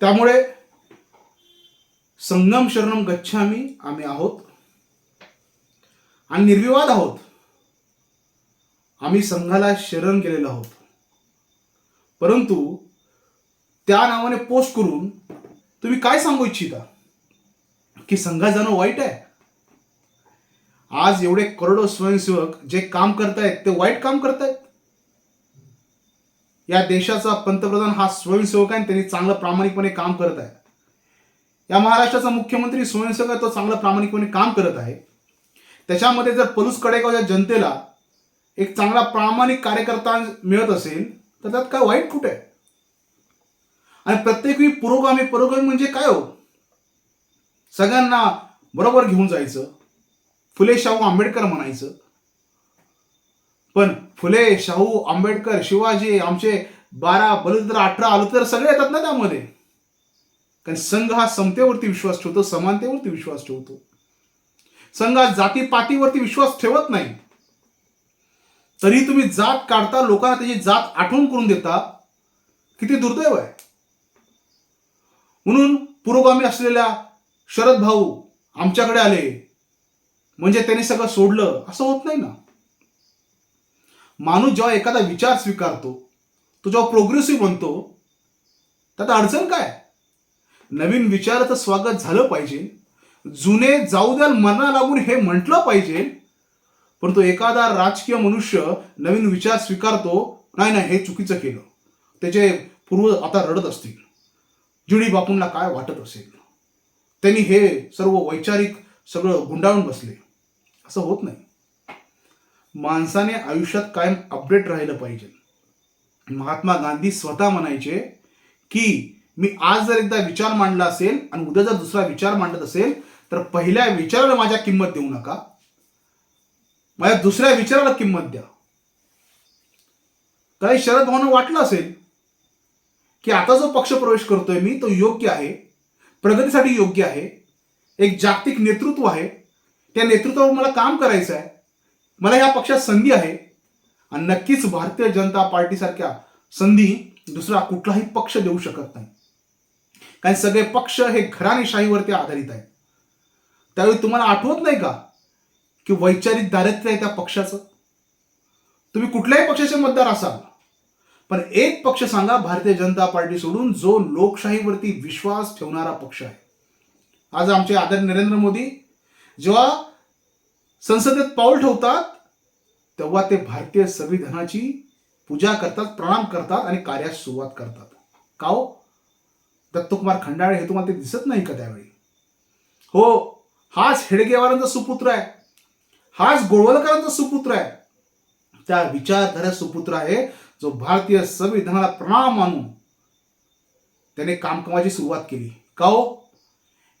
त्यामुळे संगम शरणम गच्छामी आम्ही आहोत. आणि निर्विवाद आहोत. आम्ही संघाला शरण गेलेलो आहोत. परंतु त्या नावाने पोस्ट करून तुम्ही काय सांगू इच्छिता? की संघात जाणं वाईट आहे? आज एवढे करोडो स्वयंसेवक जे काम करतायत ते वाईट काम करतायत? या देशाचा पंतप्रधान हा स्वयंसेवक आहे आणि त्यांनी चांगलं प्रामाणिकपणे काम करत आहे. या महाराष्ट्राचा मुख्यमंत्री स्वयंसेवक आहे तो चांगलं प्रामाणिकपणे काम करत आहे. त्याच्यामध्ये जर पलूस कडेगावच्या जनतेला एक चांगला प्रामाणिक कार्यकर्ता मिळत असेल तर त्यात काय वाईट कुठे? आहे आणि प्रत्येक वेळी पुरोगामी पुरोगामी म्हणजे काय हो? सगळ्यांना बरोबर घेऊन जायचं. फुले शाहू आंबेडकर म्हणायचं. पण फुले शाहू आंबेडकर शिवाजी आमचे बारा बलुद्र अठरा आलो तर सगळे येतात ना त्यामध्ये. कारण संघ हा समतेवरती विश्वास ठेवतो समानतेवरती विश्वास ठेवतो. संघ हा जातीपातीवरती विश्वास ठेवत नाही. तरी तुम्ही जात काढता लोकांना त्याची जात आठवण करून देता. किती दुर्दैव आहे. म्हणून पुरोगामी असलेल्या शरद भाऊ आमच्याकडे आले. म्हणजे त्यांनी सगळं सोडलं. असं होत नाही ना. माणूस जेव्हा एखादा विचार स्वीकारतो तो जेव्हा प्रोग्रेसिव्ह बनतो त्यात अडचण काय? नवीन विचाराचं स्वागत झालं पाहिजे. जुने जाऊ द्याल मना लागून हे म्हटलं पाहिजे. परंतु एखादा राजकीय मनुष्य नवीन विचार स्वीकारतो नाही नाही हे चुकीचं केलं. त्याचे पूर्व आता रडत असतील. जिडी बापूंना काय वाटत असेल? त्यांनी हे सर्व वैचारिक सगळं गुंडाळून बसले. असं होत नाही. माणसाने आयुष्यात कायम अपडेट राहिलं पाहिजे. महात्मा गांधी स्वतः म्हणायचे की मी आज जर एकदा विचार मांडला असेल आणि उद्या जर दुसरा विचार मांडत असेल तर पहिल्या विचाराला माझ्या किंमत देऊ नका. माझ्या दुसऱ्या विचाराला किंमत द्या. काही शरद भावना वाटलं असेल की आता जो पक्ष प्रवेश करतोय मी तो योग्य आहे प्रगतीसाठी योग्य आहे एक जागतिक नेतृत्व आहे त्या नेतृत्वावर मला काम करायचं आहे मला ह्या पक्षात संधी आहे. आणि नक्कीच भारतीय जनता पार्टीसारख्या संधी दुसरा कुठलाही पक्ष देऊ शकत नाही. कारण सगळे पक्ष हे घराणेशाहीवरती आधारित आहेत. त्यावेळी तुम्हाला आठवत नाही का की वैचारिक दारिद्र्य आहे त्या पक्षाचं? तुम्ही कुठल्याही पक्षाचे मतदार असाल पण एक पक्ष सांगा भारतीय जनता पार्टी सोडून जो लोकशाहीवरती विश्वास ठेवणारा पक्ष आहे. आज आमचे आदरणीय नरेंद्र मोदी जेव्हा संसदेत पाऊल ठेवतात तेव्हा ते भारतीय संविधानाची पूजा करतात प्रणाम करतात आणि कार्यास सुरुवात करतात. का हो? दत्तकुमार खंडाळे हे तुम्हाला ते दिसत नाही का त्यावेळी? हो हाच हेडगेवारांचा सुपुत्र आहे. हाच गोळवलकरांचा सुपुत्र आहे. त्या विचारधारा सुपुत्र आहे जो भारतीय संविधानाला प्रणाम मानून त्याने कामकामाची सुरुवात केली. का हो?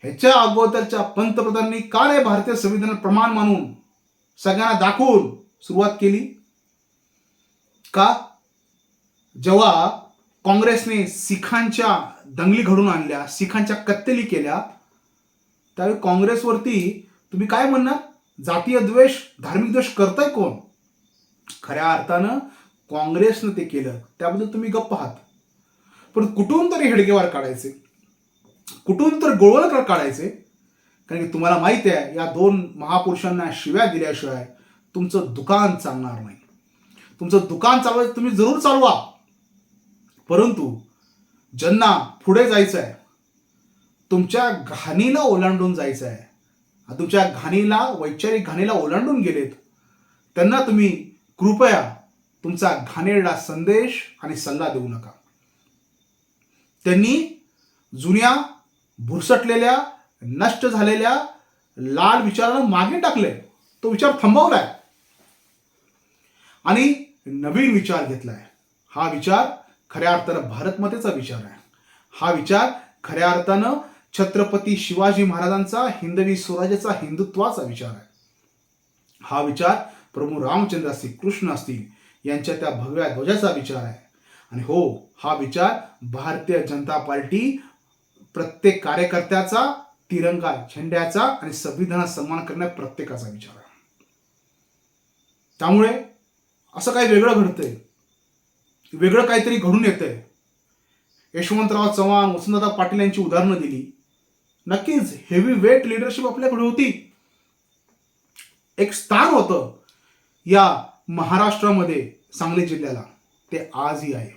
ह्याच्या अगोदरच्या पंतप्रधानांनी का नाही भारतीय संविधान प्रमाण मानून सगळ्यांना दाखवून सुरुवात केली. का? जेव्हा काँग्रेसने सिखांच्या दंगली घडून आणल्या सिखांच्या कत्तली केल्या त्यावेळी काँग्रेसवरती तुम्ही काय म्हणणार? जातीय द्वेष धार्मिक द्वेष करताय कोण? खऱ्या अर्थानं काँग्रेसनं ते केलं. त्याबद्दल तुम्ही गप्प आहात. पण कुठून तरी हेडगेवार काढायचे? कुठून तर गोळवलकर काढायचे? कारण की तुम्हाला माहिती आहे या दोन महापुरुषांना शिव्या दिल्याशिवाय तुमचं दुकान चालणार नाही. तुमचं दुकान चालवायचं तुम्ही जरूर चालवा. परंतु ज्यांना पुढे जायचं आहे तुमच्या घाणीला ओलांडून जायचं आहे तुमच्या घाणीला वैचारिक घाणीला ओलांडून गेलेत त्यांना तुम्ही कृपया तुमचा घाणेरडा संदेश आणि सल्ला देऊ नका. त्यांनी जुन्या भुरसटलेल्या नष्ट झालेल्या लाल विचारानं मागे टाकले तो विचार थांबवलाय. आणि नवीन विचार घेतलाय. हा विचार खऱ्या अर्थानं भारतमातेचा विचार आहे. हा विचार खऱ्या अर्थानं छत्रपती शिवाजी महाराजांचा हिंदवी स्वराज्याचा हिंदुत्वाचा विचार आहे. हा विचार प्रभू रामचंद्र असतील कृष्ण असतील यांच्या त्या भगव्या ध्वजाचा विचार आहे. आणि हो हा विचार भारतीय जनता पार्टी प्रत्येक कार्यकर्त्याचा तिरंगा झेंड्याचा आणि संविधानात सन्मान करण्या प्रत्येकाचा विचार आहे. त्यामुळे असं काही वेगळं घडतंय. वेगळं काहीतरी घडून येतंय. यशवंतराव चव्हाण वसंतदादा पाटील यांची उदाहरणं दिली. नक्कीच हेवी वेट लिडरशिप आपल्याकडे होती. एक स्थान होतं या महाराष्ट्रामध्ये सांगली जिल्ह्याला. ते आजही आहे.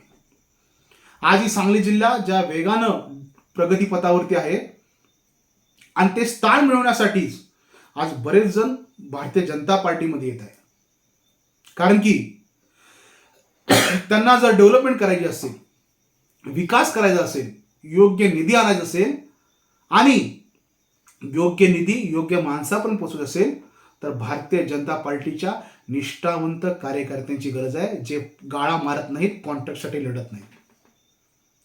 आजही सांगली जिल्हा ज्या वेगानं प्रगतीपथावरती आहे. आणि ते स्थान मिळवण्यासाठीच आज बरेच जण भारतीय जनता पार्टीमध्ये येत आहे कारण की त्यांना जर डेव्हलपमेंट करायची असेल विकास करायचा असेल योग्य निधी आणायचा असेल आणि योग्य निधी योग्य माणसापर्यंत पोचवत असेल तर भारतीय जनता पार्टीच्या निष्ठावंत कार्यकर्त्यांची गरज आहे जे गाळा मारत नाहीत कॉन्ट्रॅक्टसाठी लढत नाहीत.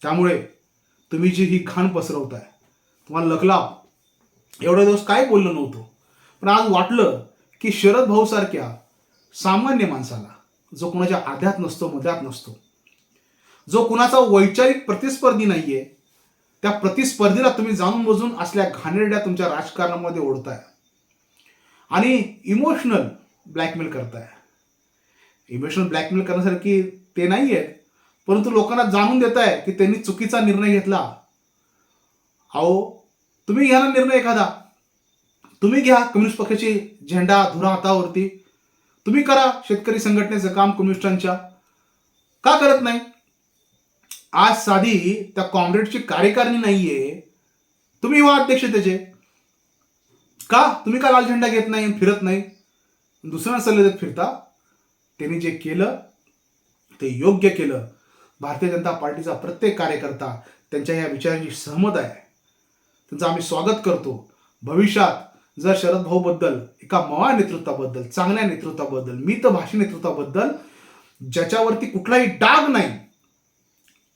त्यामुळे तुम्ही जी ही घाण पसरवताय तुम्हाला लखलाव एवढे दिवस काय बोललो नव्हतो. पण आज वाटलं की शरद भाऊसारख्या सामान्य माणसाला जो कुणाच्या आध्यात नसतो मध्यात नसतो जो कुणाचा वैचारिक प्रतिस्पर्धी नाही आहे त्या प्रतिस्पर्धीला तुम्ही जाणून बुजून असल्या घाणेरड्या तुमच्या राजकारणामध्ये ओढताय. आणि इमोशनल ब्लॅकमेल करताय. इमोशनल ब्लॅकमेल करण्यासारखी ते नाही आहेत परंतु लोकांना जाणून देत आहे की त्यांनी चुकीचा निर्णय घेतला. अहो तुम्ही घ्या ना निर्णय एखादा. तुम्ही घ्या कम्युनिस्ट पक्षाची झेंडा धुरा हातावरती. तुम्ही करा शेतकरी संघटनेचं काम कम्युनिस्टांच्या. का करत नाही? आज साधी त्या काँग्रेसची कार्यकारिणी नाहीये. तुम्ही व्हा अध्यक्ष त्याचे. का? तुम्ही का लाल झेंडा घेत नाही फिरत नाही? दुसऱ्या सल्ले देत फिरता. त्यांनी जे केलं ते योग्य केलं. भारतीय जनता पार्टीचा प्रत्येक कार्यकर्ता त्यांच्या या विचारांशी सहमत आहे. त्यांचं आम्ही स्वागत करतो. भविष्यात जर शरद भाऊबद्दल एका मवा नेतृत्वाबद्दल चांगल्या नेतृत्वाबद्दल मितभाषी नेतृत्वाबद्दल ज्याच्यावरती कुठलाही डाग नाही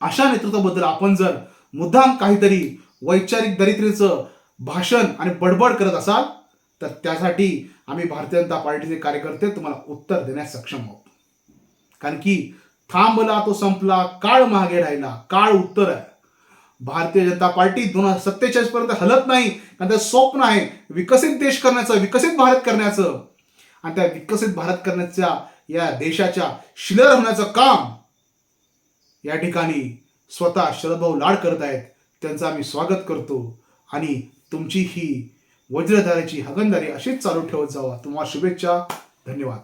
अशा नेतृत्वाबद्दल आपण जर मुद्दाम काहीतरी वैचारिक दरिद्रीचं भाषण आणि बडबड करत असाल तर त्यासाठी आम्ही भारतीय जनता पार्टीचे कार्यकर्ते तुम्हाला उत्तर देण्यास सक्षम आहोत. कारण की थांबला तो संपला काळ मागे राहिला काळ उत्तर आहे. भारतीय जनता पार्टी दोन हजार सत्तेचाळीस पर्यंत हलत नाही कारण त्याचं स्वप्न आहे विकसित देश करण्याचं विकसित भारत करण्याचं. आणि त्या विकसित भारत करण्याच्या या देशाच्या शिलर होण्याचं काम या ठिकाणी स्वतः शरदभाऊ लाड करत आहेत. त्यांचं आम्ही स्वागत करतो. आणि तुमची ही वज्रधाराची हगणदारी अशीच चालू ठेवत जावा. तुम्हाला शुभेच्छा. धन्यवाद.